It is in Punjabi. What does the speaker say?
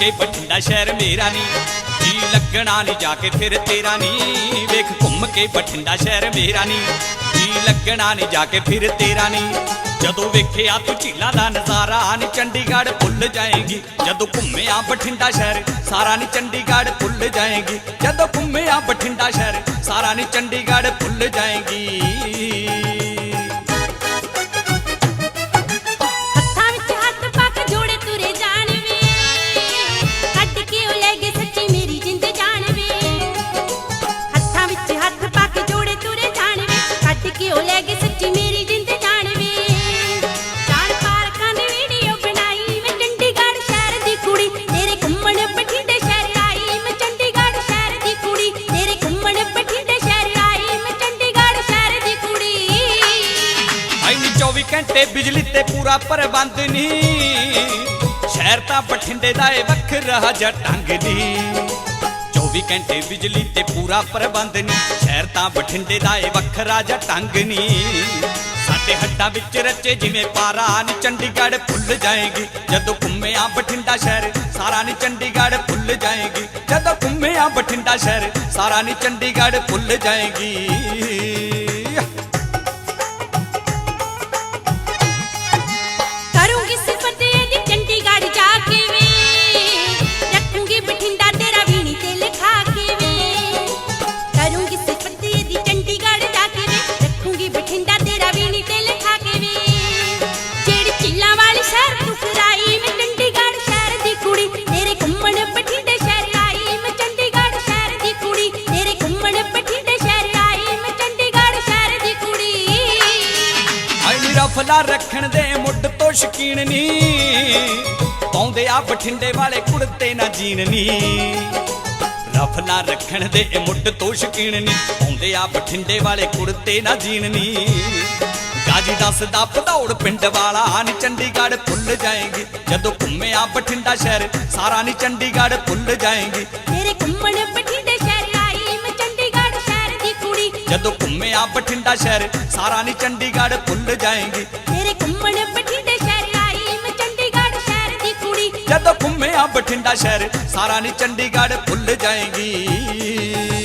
ਕੇ ਬਠਿੰਡਾ ਸ਼ਹਿਰ ਮੇਰਾ ਨੀ। ਜੀ ਲੱਗਣਾ ਨਹੀਂ ਜਾ ਕੇ ਫਿਰ ਤੇਰਾ ਨੀ। ਵੇਖ ਘੁੰਮ ਕੇ ਬਠਿੰਡਾ ਸ਼ਹਿਰ ਮੇਰਾ ਨੀ। ਜੀ ਲੱਗਣਾ ਨਹੀਂ ਜਾ ਕੇ ਫਿਰ ਤੇਰਾ ਨੀ। ਜਦੋਂ ਵੇਖਿਆ ਤੂੰ ਝੀਲਾਂ ਦਾ ਨਜ਼ਾਰਾ ਨੀ ਚੰਡੀਗੜ੍ਹ ਭੁੱਲ ਜਾਏਗੀ। ਜਦੋਂ ਘੁੰਮਿਆ ਬਠਿੰਡਾ ਸ਼ਹਿਰ, ਸਾਰਾ ਨੀ ਚੰਡੀਗੜ੍ਹ ਭੁੱਲ ਜਾਏਗੀ। ਜਦੋਂ ਘੁੰਮਿਆ ਬਠਿੰਡਾ ਸ਼ਹਿਰ, ਸਾਰਾ ਨੀ ਚੰਡੀਗੜ੍ਹ ਭੁੱਲ ਜਾਏਗੀ। ਘੰਟੇ ਬਿਜਲੀ ਤੇ ਪੂਰਾ ਪ੍ਰਬੰਧ ਨਹੀਂ ਸ਼ਹਿਰ ਤਾਂ ਬਠਿੰਡੇ ਦਾ ਏ ਵੱਖਰਾ ਜਿਹਾ ਢੰਗ 24 ਘੰਟੇ ਬਿਜਲੀ ਤੇ ਪੂਰਾ ਪ੍ਰਬੰਧ ਨਹੀਂ। ਸ਼ਹਿਰ ਤਾਂ ਬਠਿੰਡੇ ਦਾ ਏ ਵੱਖਰਾ ਜਿਹਾ ਢੰਗ ਨਹੀਂ। ਸਾਡੇ ਹੱਟਾਂ ਵਿੱਚ ਰਚੇ ਜਿਵੇਂ ਪਾਰਾ ਨੀ ਚੰਡੀਗੜ੍ਹ ਭੁੱਲ ਜਾਏਗੀ। ਜਦੋਂ ਘੁੰਮਿਆ ਬਠਿੰਡਾ ਸ਼ਹਿਰ, ਸਾਰਾ ਨੀ ਚੰਡੀਗੜ੍ਹ ਭੁੱਲ ਜਾਏਗੀ। ਜਦੋਂ ਘੁੰਮਿਆ ਬਠਿੰਡਾ ਸ਼ਹਿਰ, ਸਾਰਾ ਨੀ ਚੰਡੀਗੜ੍ਹ ਫੁੱਲ ਜਾਏਗੀ। ਰਫਲਾ ਰੱਖਣ ਦੇ ਮੁੱਢ ਤੋਂ ਸ਼ਕੀਨ ਨੀ। ਪਾਉਂਦੇ ਆ ਬਠਿੰਡੇ ਵਾਲੇ ਕੁੜਤੇ ਨਾ ਜੀਨ ਨੀ। ਰਫਲਾ ਰੱਖਣ ਦੇ ਮੁੱਢ ਤੋਂ ਸ਼ਕੀਨ ਨੀ। ਪਾਉਂਦੇ ਆ ਬਠਿੰਡੇ ਵਾਲੇ ਕੁੜਤੇ ਨਾ ਜੀਨ ਨੀ। ਗਾਜੀ ਦੱਸਦਾ ਭਦੌੜ ਪਿੰਡ ਵਾਲਾ ਨੀ ਚੰਡੀਗੜ੍ਹ ਭੁੱਲ ਜਾਏਗੀ। ਜਦੋਂ ਘੁੰਮਿਆ ਬਠਿੰਡਾ ਸ਼ਹਿਰ ਸਾਰਾ ਨੀ ਚੰਡੀਗੜ੍ਹ ਭੁੱਲ ਜਾਏਗੀ। ਤੇਰੇ ਘੁੰਮਣ ਬਠਿੰਡੇ ਸ਼ਹਿਰ ਆਈ ਮੈਂ ਚੰਡੀਗੜ੍ਹ ਸ਼ਹਿਰ ਦੀ ਕੁੜੀ। ਜਦੋਂ ਬਠਿੰਡਾ ਸ਼ਹਿਰ ਸਾਰਾ ਨੀ ਚੰਡੀਗੜ੍ਹ ਭੁੱਲ ਜਾਏਗੀ। ਤੇਰੇ ਘੁੰਮਣ ਬਠਿੰਡੇ ਸ਼ਹਿਰ ਆਈ ਮੈਂ ਚੰਡੀਗੜ੍ਹ ਸ਼ਹਿਰ ਦੀ ਕੁੜੀ। ਜਦੋਂ ਘੁੰਮਿਆ ਬਠਿੰਡਾ ਸ਼ਹਿਰ ਸਾਰਾ ਨੀ ਚੰਡੀਗੜ੍ਹ ਭੁੱਲ ਜਾਏਗੀ।